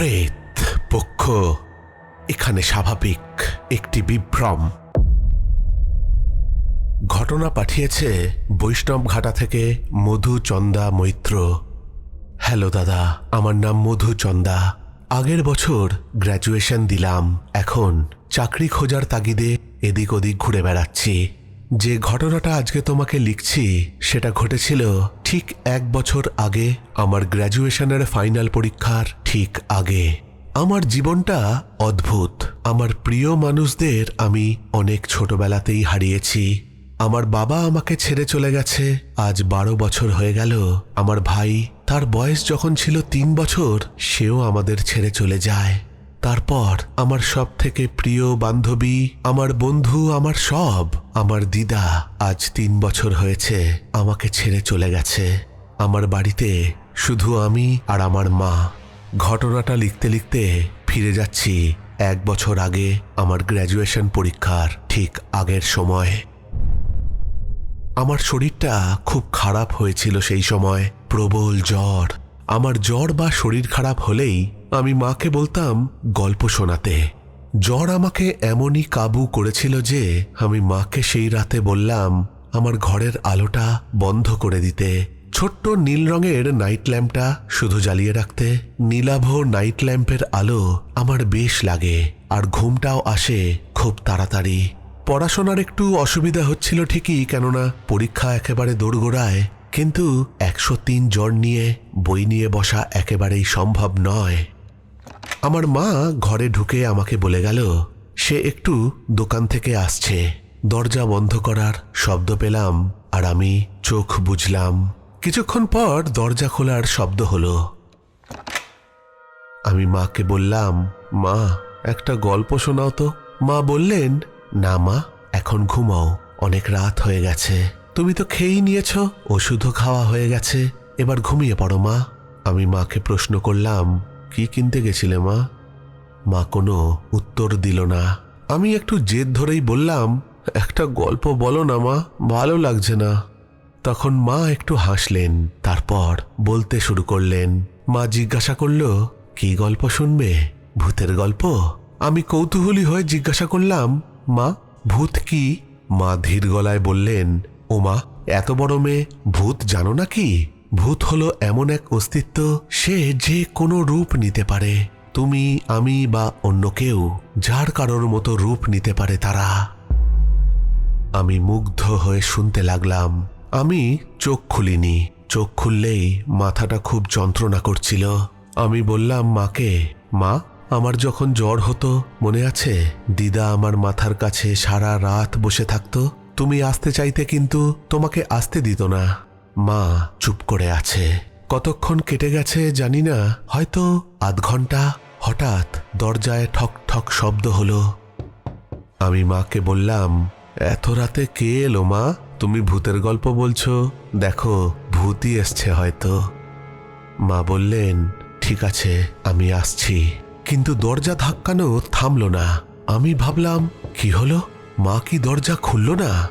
প্রেত পক্ষ এখানে স্বাভাবিক একটি বিভ্রম। ঘটনা পাঠিয়েছে বৈষ্ণব ঘাটা থেকে মধু চন্দা মৈত্র। হ্যালো দাদা, আমার নাম মধু চন্দা আগের বছর গ্র্যাজুয়েশন দিলাম, এখন চাকরি খোঁজার তাগিদে এদিক ওদিক ঘুরে বেড়াচ্ছি। যে ঘটনাটা আজকে তোমাকে লিখছি, সেটা ঘটেছিল ঠিক এক বছর আগে আমার গ্র্যাজুয়েশনের ফাইনাল পরীক্ষার ঠিক আগে। আমার জীবনটা অদ্ভুত। আমার প্রিয় মানুষদের আমি অনেক ছোটবেলাতেই হারিয়েছি। আমার বাবা আমাকে ছেড়ে চলে গেছে, আজ বারো বছর হয়ে গেল। আমার ভাই, তার বয়স যখন ছিল তিন বছর, সেও আমাদের ছেড়ে চলে যায়। তারপর, আমার সব থেকে প্রিয় বান্ধবী, আমার বন্ধু, আমার সব, আমার দিদা, আজ তিন বছর হয়েছে, আমাকে ছেড়ে চলে গেছে। আমার বাড়িতে শুধু আমি আর আমার মা। ঘটনাটা লিখতে লিখতে ফিরে যাচ্ছি এক বছর আগে আমার গ্র্যাজুয়েশন পরীক্ষার ঠিক আগের সময়। আমার শরীরটা খুব খারাপ হয়েছিল সেই সময়, প্রবল জ্বর। আমার জ্বর বা শরীর খারাপ হলেই আমি মাকে বলতাম, গল্প শোনাতে। জ্বর আমাকে এমনই কাবু করেছিল যে, আমি মাকে সেই রাতে বললাম, আমার ঘরের আলোটা বন্ধ করে দিতে। ছোট্ট নীল রঙের নাইট ল্যাম্পটা শুধু জ্বালিয়ে রাখতে, নীলাভ নাইট ল্যাম্পের আলো আমার বেশ লাগে, আর ঘুমটাও আসে খুব তাড়াতাড়ি। পড়াশোনার একটু অসুবিধা হচ্ছিল ঠিকই, কেননা পরীক্ষা একেবারে দোরগোড়ায়, কিন্তু একশো তিন জ্বর নিয়ে, বই নিয়ে বসা একেবারেই সম্ভব নয়। আমার মা ঘরে ঢুকে আমাকে বলে গেল, সে একটু দোকান থেকে আসছে। দরজা বন্ধ করার শব্দ পেলাম আর আমি চোখ বুঝলাম কিছুক্ষণ পর দরজা খোলার শব্দ হলো। আমি মাকে বললাম, মা, একটা গল্প শোনাও তো। মা বললেন, না মা, এখন ঘুমাও, অনেক রাত হয়ে গেছে। তুমি তো খেয়েই নিয়েছ, ওষুধও খাওয়া হয়ে গেছে, এবার ঘুমিয়ে পড়ো মা। আমি মাকে প্রশ্ন করলাম কি কিনতে গেছিলে, মা? মা কোনো উত্তর দিল না। আমি একটু জেদ ধরেই বললাম, একটা গল্প বলো না, মা, ভালো লাগছে না। তখন মা একটু হাসলেন, তারপর বলতে শুরু করলেন, মা জিজ্ঞাসা করল, কি গল্প শুনবে? ভূতের গল্প? আমি কৌতূহলী হয়ে জিজ্ঞাসা করলাম, মা, ভূত কি? মা ধীর গলায় বললেন ও মা এত বড় মেয়ে ভূত জানো নাকি ভূত হলো এমন এক অস্তিত্ব, সে যে কোনো রূপ নিতে পারে। তুমি, আমি বা অন্য কেউ, যার কারোর মতো রূপ নিতে পারে তারা। আমি মুগ্ধ হয়ে শুনতে লাগলাম। আমি চোখ খুলিনি। চোখ খুললেই মাথাটা খুব যন্ত্রণা করছিল। আমি বললাম, মাকে, মা, আমার যখন জ্বর হতো, মনে আছে? দিদা আমার মাথার কাছে সারা রাত বসে থাকতো। তুমি আসতে চাইতে কিন্তু তোমাকে আসতে দিত না। মা চুপ করে আছে। কতক্ষণ কেটে গেছে জানি না। হয়তো আধ ঘণ্টা। হঠাৎ দরজায় ঠক ঠক শব্দ হলো। আমি মাকে বললাম, এত রাতে কে এলো মা? তুমি ভূতের গল্প বলছো। দেখো, ভূতই এসছে হয়তো। মা বললেন, ঠিক আছে, আমি আসছি। কিন্তু দরজা ধাক্কানো থামলো না। আমি ভাবলাম, কি হলো? মা কি দরজা খুলল না?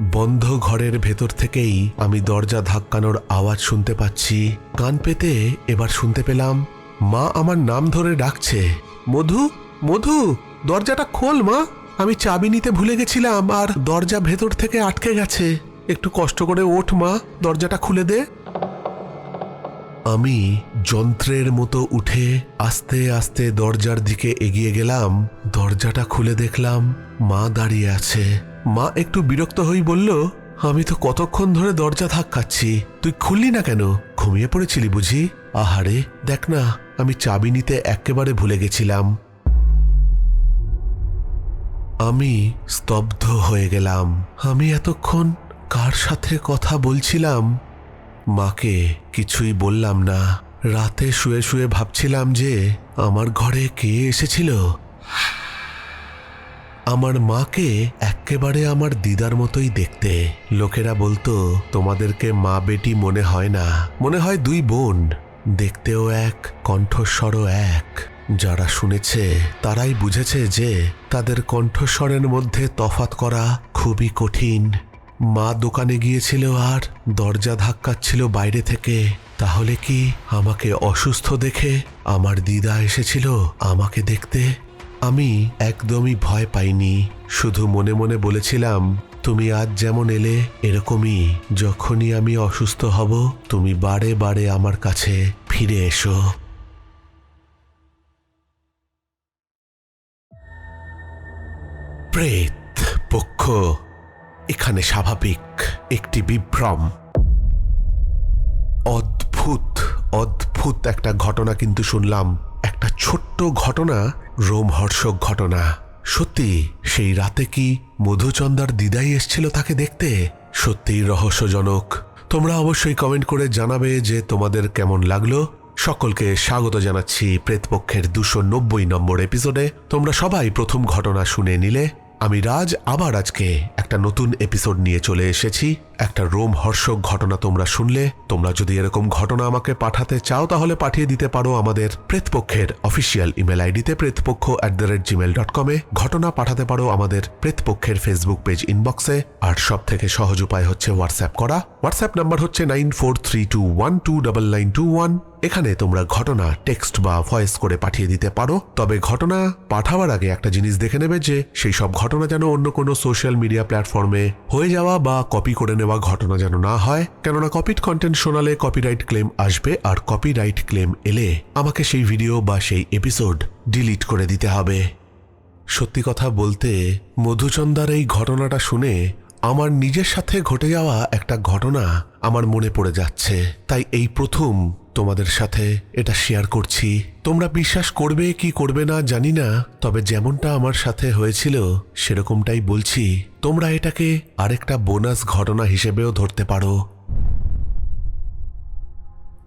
বন্ধ ঘরের ভেতর থেকেই আমি দরজা ধাক্কানোর আওয়াজ শুনতে পাচ্ছি। কান পেতে এবার শুনতে পেলাম, মা আমার নাম ধরে ডাকছে। মধু মধু, দরজাটা খোল মা। আমি চাবি নিতে ভুলে গেছিলাম আর দরজা ভেতর থেকে আটকে গেছে। একটু কষ্ট করে ওঠ মা, দরজাটা খুলে দে। আমি যন্ত্রের মতো উঠে আস্তে আস্তে দরজার দিকে এগিয়ে গেলাম, দরজাটা খুলে দেখলাম মা দাঁড়িয়ে আছে। মা একটু বিরক্ত হই বলল, আমি তো কতক্ষণ ধরে দরজা ধাক্কাচ্ছি। তুই খুললি না কেন? ঘুমিয়ে পড়েছিলি বুঝি? আহারে, দেখ না, আমি চাবি নিতে একেবারে ভুলে গেছিলাম। আমি স্তব্ধ হয়ে গেলাম। আমি এতক্ষণ কার সাথে কথা বলছিলাম? মাকে কিছুই বললাম না। রাতে শুয়ে শুয়ে ভাবছিলাম যে, আমার ঘরে কে এসেছিল? আমার মাকে একেবারে আমার দিদার মতোই দেখতে। লোকেরা বলতো, তোমাদেরকে মা বেটি মনে হয় না। মনে হয় দুই বোন। দেখতেও এক, কণ্ঠস্বরও এক। যারা শুনেছে, তারাই বুঝেছে যে, তাদের কণ্ঠস্বরের মধ্যে তফাত করা খুবই কঠিন। মা দোকানে গিয়েছিল আর দরজা ধাক্কাচ্ছিল বাইরে থেকে। তাহলে কি আমাকে অসুস্থ দেখে আমার দিদা এসেছিল আমাকে দেখতে? আমি একদমই ভয় পাইনি। শুধু মনে মনে বলেছিলাম, তুমি আজ যেমন এলে, এরকমই যখনই আমি অসুস্থ হব, তুমি বারে বারে আমার কাছে ফিরে এসো। প্রেত পক্ষ, এখানে স্বাভাবিক একটি বিভ্রম। অদ্ভুত অদ্ভুত একটা ঘটনা কিন্তু শুনলাম। একটা ছোট্ট ঘটনা, রোমহর্ষক ঘটনা। সত্যি, সেই রাতে কি মধুচন্দার দিদাই এসছিল তাকে দেখতে? সত্যিই রহস্যজনক। তোমরা অবশ্যই কমেন্ট করে জানাবে যে তোমাদের কেমন লাগল। সকলকে স্বাগত জানাচ্ছি প্রেতপক্ষের দুশো নব্বই নম্বর এপিসোডে। তোমরা সবাই প্রথম ঘটনা শুনে নিলে। আমি রাজ আবার আজকে একটা নতুন এপিসোড নিয়ে চলে এসেছি। একটা রোম হর্ষক ঘটনা তোমরা শুনলে, তোমরা যদি এরকম ঘটনা আমাকে পাঠাতে চাও, তাহলে পাঠিয়ে দিতে পারো আমাদের প্রেতপক্ষের অফিসিয়াল ইমেল আইডিতে Pretpaksha at the rate Gmail dot কমে ঘটনা পাঠাতে পারো আমাদের প্রেতপক্ষের ফেসবুক পেজ ইনবক্সে আর সব থেকে সহজ উপায় হচ্ছে হোয়াটসঅ্যাপ করা। হোয়াটসঅ্যাপ নাম্বার হচ্ছে nine four three two one two double nine two one এখানে তোমরা ঘটনা টেক্সট বা ভয়েস করে পাঠিয়ে দিতে পারো। তবে ঘটনা পাঠাবার আগে একটা জিনিস দেখে নেবে যে, সেই সব ঘটনা যেন অন্য কোনো সোশ্যাল মিডিয়া প্ল্যাটফর্মে হয়ে যাওয়া বা কপি করে নেওয়া ঘটনা যেন না হয়, কেননা কপিড কন্টেন্ট শোনালে কপিরাইট ক্লেম আসবে আর কপিরাইট ক্লেম এলে আমাকে সেই ভিডিও বা সেই এপিসোড ডিলিট করে দিতে হবে। সত্যি কথা বলতে, মধুচন্দার এই ঘটনাটা শুনে আমার নিজের সাথে ঘটে যাওয়া একটা ঘটনা আমার মনে পড়ে যাচ্ছে। তাই এই প্রথম তোমাদের সাথে এটা শেয়ার করছি। তোমরা বিশ্বাস করবে কি করবে না জানি না, তবে যেমনটা আমার সাথে হয়েছিল, সেরকমটাই বলছি। তোমরা এটাকে আরেকটা বোনাস ঘটনা হিসেবেও ধরতে পারো।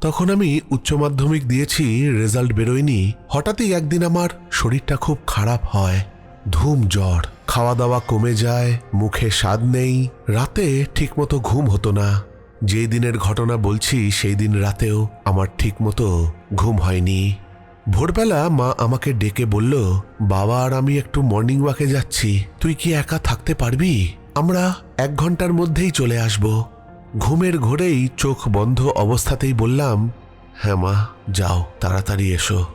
তখন আমি উচ্চ মাধ্যমিক দিয়েছি রেজাল্ট বেরোয়নি। হঠাৎই একদিন আমার শরীরটা খুব খারাপ হয়। ধুম জ্বর। খাওয়া দাওয়া কমে যায়, মুখে স্বাদ নেই। রাতে ঠিকমতো ঘুম হতো না। যে দিনের ঘটনা বলছি, সেই দিন রাতেও আমার ঠিকমতো ঘুম হয়নি। ভোরবেলা মা আমাকে ডেকে বলল, বাবা আর আমি একটু মর্নিং ওয়াকে যাচ্ছি। তুই কি একা থাকতে পারবি? আমরা এক ঘণ্টার মধ্যেই চলে আসব। ঘুমের ঘোরেই চোখ বন্ধ অবস্থাতেই বললাম হ্যাঁ মা, যাও, তাড়াতাড়ি এসো।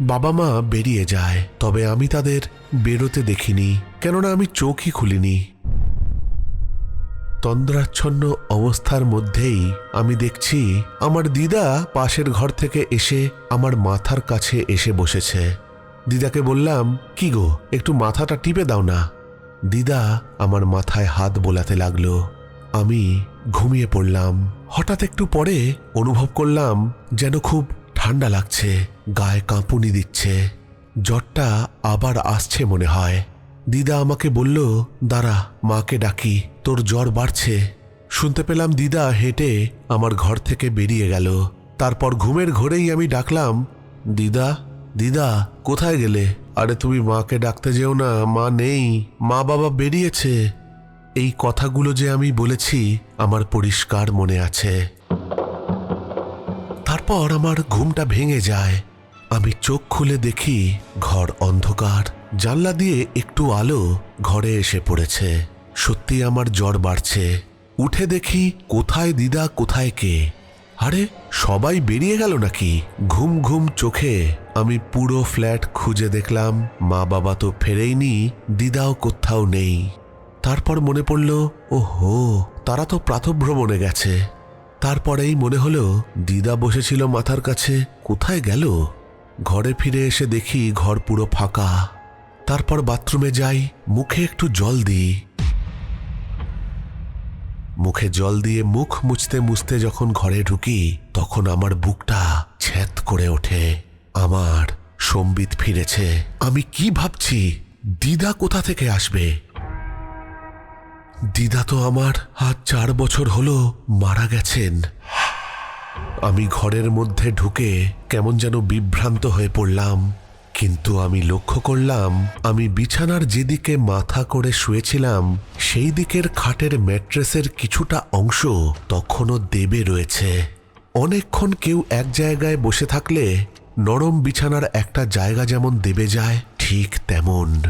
বাবা মা বেরিয়ে যায়, তবে আমি তাদের বেরোতে দেখিনি, কেননা আমি চোখই খুলিনি। তন্দ্রাচ্ছন্ন অবস্থার মধ্যেই আমি দেখছি আমার দিদা পাশের ঘর থেকে এসে আমার মাথার কাছে এসে বসেছে। দিদাকে বললাম, কি গো, একটু মাথাটা টিপে দাও না। দিদা আমার মাথায় হাত বোলাতে লাগল। আমি ঘুমিয়ে পড়লাম। হঠাৎ একটু পরে অনুভব করলাম যেন খুব ঠান্ডা লাগছে, গায়ে কাঁপুনি দিচ্ছে। জ্বরটা আবার আসছে মনে হয়। দিদা আমাকে বলল, দাঁড়া, মাকে ডাকি। তোর জ্বর বাড়ছে। শুনতে পেলাম দিদা হেঁটে আমার ঘর থেকে বেরিয়ে গেল। তারপর ঘুমের ঘোরেই আমি ডাকলাম, দিদা দিদা, কোথায় গেলে? আরে তুমি মাকে ডাকতে যেও না, মা নেই, মা বাবা বেরিয়েছে। এই কথাগুলো যে আমি বলেছি আমার পরিষ্কার মনে আছে। তারপর আমার ঘুমটা ভেঙে যায়। আমি চোখ খুলে দেখি ঘর অন্ধকার। জানলা দিয়ে একটু আলো ঘরে এসে পড়েছে। সত্যি আমার জ্বর বাড়ছে। উঠে দেখি কোথায় দিদা, কোথায় কে? আরে, সবাই বেরিয়ে গেল নাকি? ঘুম ঘুম চোখে। আমি পুরো ফ্ল্যাট খুঁজে দেখলাম, মা বাবা তো ফেরেইনি, দিদাও কোথাও নেই। তারপর মনে পড়ল ও হো তারা তো প্রাতভ্রমণে গেছে। তারপরেই মনে হলো, দিদা বসেছিল মাথার কাছে, কোথায় গেল? ঘরে ফিরে এসে দেখি ঘর পুরো ফাঁকা। তারপর বাথরুমে যাই, মুখে একটু জল দিই। মুখে জল দিয়ে মুখ মুছতে মুছতে যখন ঘরে ঢুকি, তখন আমার বুকটা ছ্যাত করে ওঠে। আমার সম্বিত ফিরেছে। আমি কি ভাবছি? দিদা কোথা থেকে আসবে? দিদা তো আমার আজ চার বছর হলো মারা গেছেন। আমি ঘরের মধ্যে ঢুকে কেমন যেন বিভ্রান্ত হয়ে পড়লাম। কিন্তু আমি লক্ষ্য করলাম, আমি বিছানার যেদিকে মাথা করে শুয়েছিলাম, সেই দিকের খাটের ম্যাট্রেসের কিছুটা অংশ তখনও দেবে রয়েছে। অনেকক্ষণ কেউ এক জায়গায় বসে থাকলে নরম বিছানার একটা জায়গা যেমন দেবে যায়, ঠিক তেমন।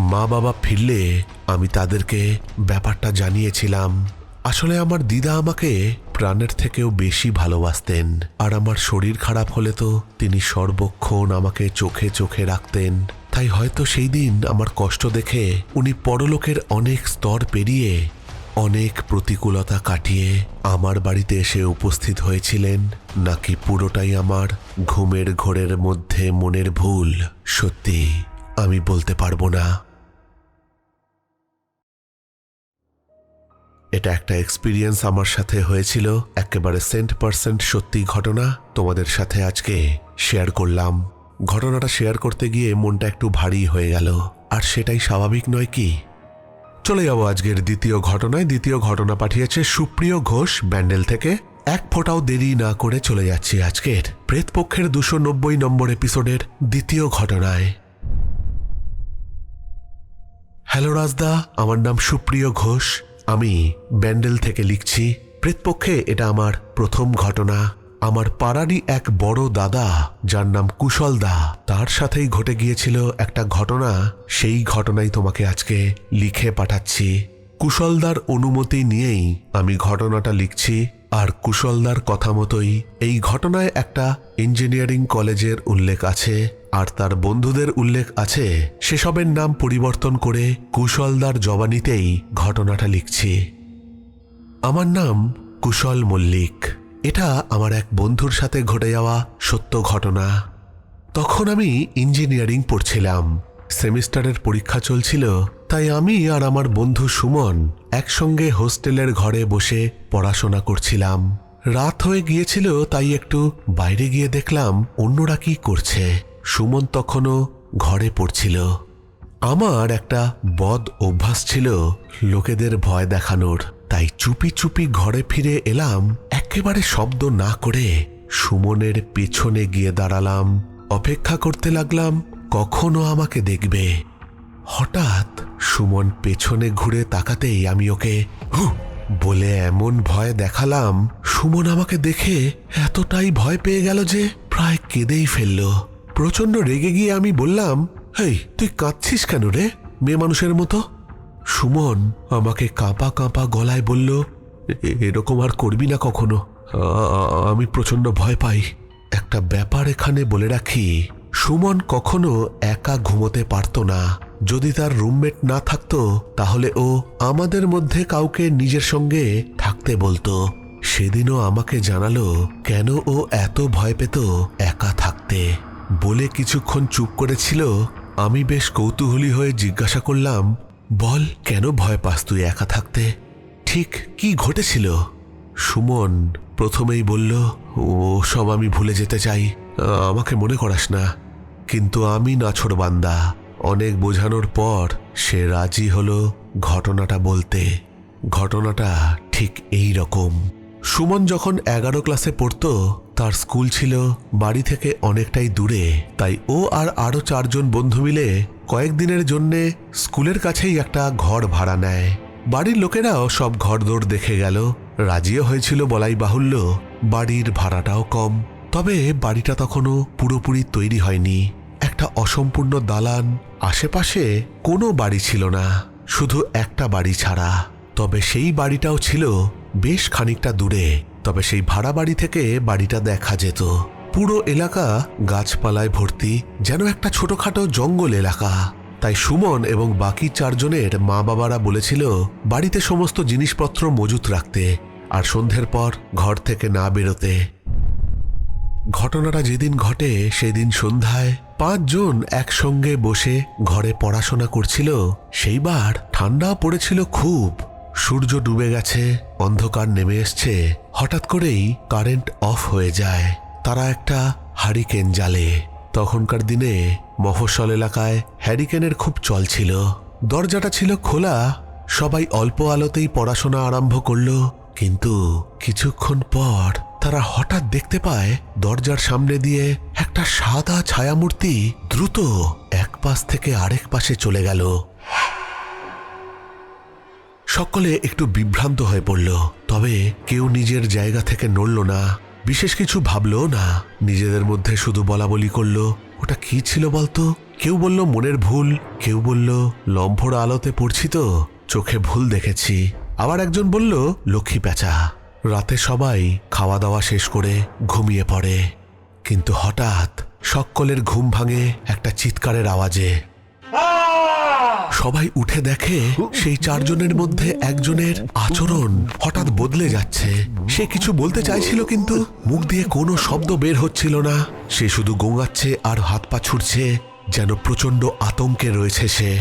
মা বাবা ফিরলে আমি তাদেরকে ব্যাপারটা জানিয়েছিলাম। আসলে আমার দিদা আমাকে প্রাণের থেকেও বেশি ভালোবাসতেন। আর আমার শরীর খারাপ হলে তো তিনি সর্বক্ষণ আমাকে চোখে চোখে রাখতেন। তাই হয়তো সেই দিন আমার কষ্ট দেখে উনি পরলোকের অনেক স্তর পেরিয়ে অনেক প্রতিকূলতা কাটিয়ে আমার বাড়িতে এসে উপস্থিত হয়েছিলেন। নাকি পুরোটাই আমার ঘুমের ঘোরের মধ্যে মনের ভুল? সত্যি, আমি বলতে পারব না। এটা একটা এক্সপিরিয়েন্স আমার সাথে হয়েছিল। একেবারে সেন্ট পার্সেন্ট সত্যি ঘটনা তোমাদের সাথে আজকে শেয়ার করলাম। ঘটনাটা শেয়ার করতে গিয়ে মনটা একটু ভারী হয়ে গেল। আর সেটাই স্বাভাবিক নয় কি? চলে যাব আজকের দ্বিতীয় ঘটনায়। দ্বিতীয় ঘটনা পাঠিয়েছে সুপ্রিয় ঘোষ ব্যান্ডেল থেকে। এক ফোঁটাও দেরি না করে চলে যাচ্ছি আজকের প্রেতপক্ষের দুশো নব্বই নম্বর এপিসোডের দ্বিতীয় ঘটনায়। হ্যালো রাজদা, আমার নাম সুপ্রিয় ঘোষ। আমি ব্যান্ডেল থেকে লিখছি, প্রেতপক্ষে এটা আমার প্রথম ঘটনা। আমার পাড়ারই এক বড় দাদা, যার নাম কুশল দা, তার সাথেই ঘটে গিয়েছিল একটা ঘটনা। সেই ঘটনাই তোমাকে আজকে লিখে পাঠাচ্ছি। কুশলদার অনুমতি নিয়েই আমি ঘটনাটা লিখছি। আর কুশলদার কথা মতোই এই ঘটনায় একটা ইঞ্জিনিয়ারিং কলেজের উল্লেখ আছে, আর তার বন্ধুদের উল্লেখ আছে। সেসবের নাম পরিবর্তন করে কুশলদার জবানিতেই ঘটনাটা লিখছি। আমার নাম কুশল মল্লিক। এটা আমার এক বন্ধুর সাথে ঘটে যাওয়া সত্য ঘটনা। তখন আমি ইঞ্জিনিয়ারিং পড়ছিলাম। সেমিস্টারের পরীক্ষা চলছিল, তাই আমি আর আমার বন্ধু সুমন একসঙ্গে হোস্টেলের ঘরে বসে পড়াশোনা করছিলাম। রাত হয়ে গিয়েছিল, তাই একটু বাইরে গিয়ে দেখলাম অন্যরা কি করছে। সুমন তখনও ঘরে পড়ছিল। আমার একটা বদ অভ্যাস ছিল লোকেদের ভয় দেখানোর, তাই চুপি চুপি ঘরে ফিরে এলাম, একেবারে শব্দ না করে সুমনের পেছনে গিয়ে দাঁড়ালাম। অপেক্ষা করতে লাগলাম কখনো আমাকে দেখবে। হঠাৎ সুমন পেছনে ঘুরে তাকাতেই আমি ওকে হু বলে এমন ভয় দেখালাম, সুমন আমাকে দেখে এতটাই ভয় পেয়ে গেল যে প্রায় কেঁদেই ফেলল। প্রচণ্ড রেগে গিয়ে আমি বললাম, হেই, তুই কাঁদছিস কেন রে, মেয়ে মানুষের মতো? সুমন আমাকে কাঁপা কাঁপা গলায় বলল এরকম আর করবি না কখনো। আমি প্রচণ্ড ভয় পাই। একটা ব্যাপার এখানে বলে রাখি সুমন কখনো একা ঘুমোতে পারতো না। যদি তার রুমমেট না থাকতো, তাহলে ও আমাদের মধ্যে কাউকে নিজের সঙ্গে থাকতে বলতো। সেদিনও আমাকে জানালো, কেন ও এত ভয় পেত একা থাকতে। বলে কিছুক্ষণ চুপ করেছিল, আমি বেশ কৌতূহলী হয়ে জিজ্ঞাসা করলাম, বল, কেন ভয় পাস তুই একা থাকতে? ঠিক কি ঘটেছিল? সুমন প্রথমেই বলল, ও সব আমি ভুলে যেতে চাই। আমাকে মনে করাস না। কিন্তু আমি নাছড় বান্দা। অনেক বোঝানোর পর সে রাজি হলো ঘটনাটা বলতে। ঘটনাটা ঠিক এই রকম। সুমন যখন এগারো ক্লাসে পড়ত, তার স্কুল ছিল বাড়ি থেকে অনেকটাই দূরে। তাই ও আর আরও চারজন বন্ধু মিলে কয়েকদিনের জন্যে স্কুলের কাছেই একটা ঘর ভাড়া নেয়। বাড়ির লোকেরাও সব ঘরদোর দেখে গেল। রাজিও হয়েছিল বলাই বাহুল্য, বাড়ির ভাড়াটাও কম। তবে বাড়িটা তখনও পুরোপুরি তৈরি হয়নি। একটা অসম্পূর্ণ দালান আশেপাশে কোনো বাড়ি ছিল না, শুধু একটা বাড়ি ছাড়া। তবে সেই বাড়িটাও ছিল বেশ খানিকটা দূরে, তবে সেই ভাড়া বাড়ি থেকে বাড়িটা দেখা যেত। পুরো এলাকা গাছপালায় ভর্তি, যেন একটা ছোটখাটো জঙ্গল এলাকা। তাই সুমন এবং বাকি চারজনের মা বাবারা বলেছিল বাড়িতে সমস্ত জিনিসপত্র মজুত রাখতে, আর সন্ধ্যের পর ঘর থেকে না বেরোতে। ঘটনাটা যেদিন ঘটে, সেদিন সন্ধ্যায় পাঁচজন একসঙ্গে বসে ঘরে পড়াশোনা করছিল। সেইবার ঠান্ডা পড়েছিল খুব। সূর্য ডুবে গেছে, অন্ধকার নেমে এসছে। হঠাৎ করেই কারেন্ট অফ হয়ে যায়। তারা একটা হারিকেন জালে তখনকার দিনে মফস্বল এলাকায় হ্যারিকেনের খুব চল ছিল। দরজাটা ছিল খোলা। সবাই অল্প আলোতেই পড়াশোনা আরম্ভ করল। কিন্তু কিছুক্ষণ পর তারা হঠাৎ দেখতে পায় দরজার সামনে দিয়ে একটা সাদা ছায়ামূর্তি দ্রুত এক পাশ থেকে আরেক পাশে চলে গেল। সকলে একটু বিভ্রান্ত হয়ে পড়ল, তবে কেউ নিজের জায়গা থেকে নড়ল না। বিশেষ কিছু ভাবলো না, নিজেদের মধ্যে শুধু বলা বলি করল, ওটা কি ছিল বলতো? কেউ বলল, মনের ভুল। কেউ বলল, লম্ফর আলোতে পড়ছি তো, চোখে ভুল দেখেছি। আবার একজন বলল, লক্ষ্মী প্যাঁচা। রাতে সবাই খাওয়া দাওয়া শেষ করে ঘুমিয়ে পড়ে। কিন্তু হঠাৎ সকলের ঘুম ভাঙে একটা চিৎকারের আওয়াজে। সবাই উঠে দেখে সেই চারজনের মধ্যে একজনের আচরণ হঠাৎ বদলে যাচ্ছে। সে কিছু বলতে চাইছিল কিন্তু মুখ দিয়ে কোনো শব্দ বের হচ্ছিল না। সে শুধু গোঙাচ্ছে আর হাত পা ছুটছে যেন প্রচণ্ড আতঙ্কে রয়েছে সে।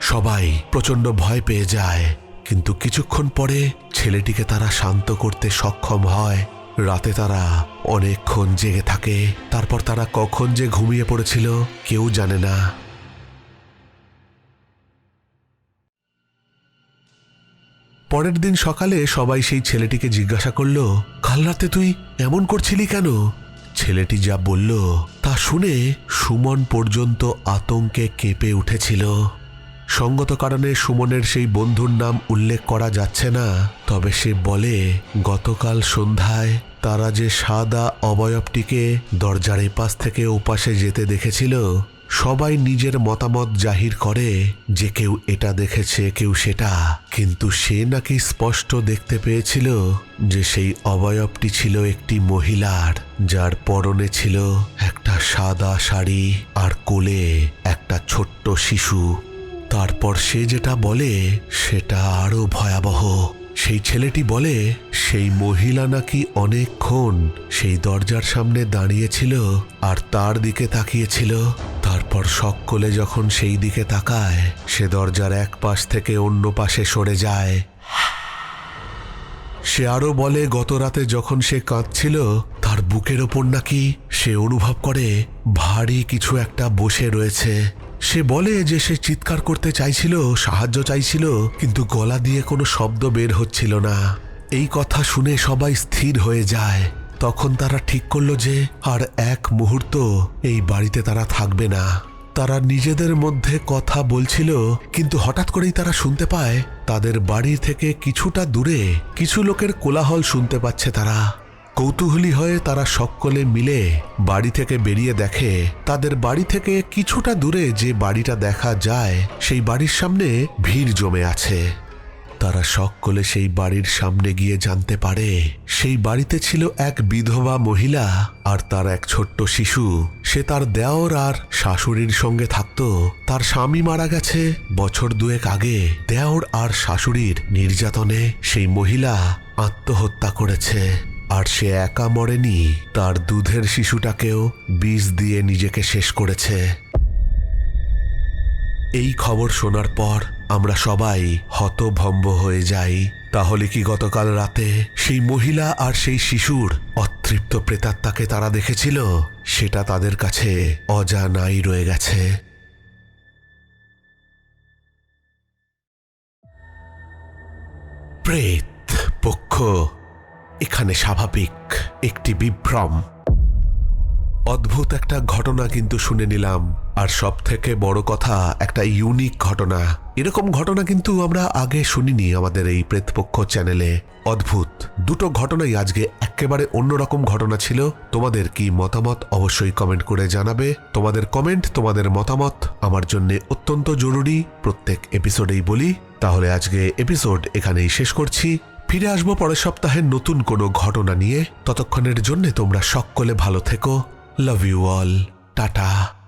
সবাই প্রচণ্ড ভয় পেয়ে যায়। কিন্তু কিছুক্ষণ পরে ছেলেটিকে তারা শান্ত করতে সক্ষম হয়। রাতে তারা অনেকক্ষণ জেগে থাকে। তারপর তারা কখন যে ঘুমিয়ে পড়েছিল কেউ জানে না। পরের দিন সকালে সবাই সেই ছেলেটিকে জিজ্ঞাসা করল, কাল রাতে তুই এমন করছিলি কেন? ছেলেটি যা বলল তা শুনে সুমন পর্যন্ত আতঙ্কে কেঁপে উঠেছিল। সঙ্গত কারণে সুমনের সেই বন্ধুর নাম উল্লেখ করা যাচ্ছে না, তবে সে বলে, গতকাল সন্ধ্যায় তারা যে সাদা অবয়বটিকে দরজার এপাশ থেকে ওপাশে যেতে দেখেছিল, সবাই নিজের মতামত জাহির করে যে কেউ এটা দেখেছে, কেউ সেটা। কিন্তু সে নাকি স্পষ্ট দেখতে পেয়েছিল যে সেই অবয়বটি ছিল একটি মহিলার, যার পরনে ছিল একটা সাদা শাড়ি আর কোলে একটা ছোট্ট শিশু। তারপর সে যেটা বলে সেটা আরও ভয়াবহ। সেই ছেলেটি বলে, সেই মহিলা নাকি অনেকক্ষণ সেই দরজার সামনে দাঁড়িয়েছিল আর তার দিকে তাকিয়েছিল। তারপর সকলে যখন সেই দিকে তাকায়, সে দরজার এক পাশ থেকে অন্য পাশে সরে যায়। সে আরও বলে গত রাতে যখন সে কাঁদছিল, তার বুকের ওপর নাকি সে অনুভব করে ভারী কিছু একটা বসে রয়েছে। সে বলে যে সে চিৎকার করতে চাইছিল, সাহায্য চাইছিল, কিন্তু গলা দিয়ে কোনো শব্দ বের হচ্ছিল না। এই কথা শুনে সবাই স্থির হয়ে যায়। তখন তারা ঠিক করল যে আর এক মুহূর্ত এই বাড়িতে তারা থাকবে না। তারা নিজেদের মধ্যে কথা বলছিল, কিন্তু হঠাৎ করেই তারা শুনতে পায়, তাদের বাড়ি থেকে কিছুটা দূরে কিছু লোকের কোলাহল শুনতে পাচ্ছে তারা। কৌতূহলী হয়ে তারা সকলে মিলে বাড়ি থেকে বেরিয়ে দেখে তাদের বাড়ি থেকে কিছুটা দূরে যে বাড়িটা দেখা যায়, সেই বাড়ির সামনে ভিড় জমে আছে। তারা সকলে সেই বাড়ির সামনে গিয়ে জানতে পারে, সেই বাড়িতে ছিল এক বিধবা মহিলা আর তার এক ছোট্ট শিশু। সে তার দেওর আর শাশুড়ির সঙ্গে থাকত। তার স্বামী মারা গেছে বছর দুয়েক আগে। দেওর আর শাশুড়ির নির্যাতনে সেই মহিলা আত্মহত্যা করেছে। আর সে একা মরেনি, তার দুধের শিশুটাকেও বিষ দিয়ে নিজেকে শেষ করেছে। এই খবর শোনার পর আমরা সবাই হতভম্ব হয়ে যাই। তাহলে কি গতকাল রাতে সেই মহিলা আর সেই শিশুর অতৃপ্ত প্রেতাত্মাকে তারা দেখেছিল? সেটা তাদের কাছে অজানাই রয়ে গেছে। প্রেত পক্ষ এখানে স্বাভাবিক একটি বিভ্রম। অদ্ভুত একটা ঘটনা কিন্তু শুনে নিলাম। আর সব থেকে বড় কথা, একটা ইউনিক ঘটনা। এরকম ঘটনা কিন্তু আমরা আগে শুনিনি আমাদের এই প্রেতপক্ষ চ্যানেলে অদ্ভুত। দুটো ঘটনাই আজকে একেবারে অন্যরকম ঘটনা ছিল। তোমাদের কি মতামত অবশ্যই কমেন্ট করে জানাবে। তোমাদের কমেন্ট তোমাদের মতামত আমার জন্য অত্যন্ত জরুরি। প্রত্যেক এপিসোডেই বলি। তাহলে আজকে এপিসোড এখানেই শেষ করছি। ফিরে আসব পরের সপ্তাহের নতুন কোনো ঘটনা নিয়ে। ততক্ষণের জন্য তোমরা সকলে ভালো থেকো। Love you all tata.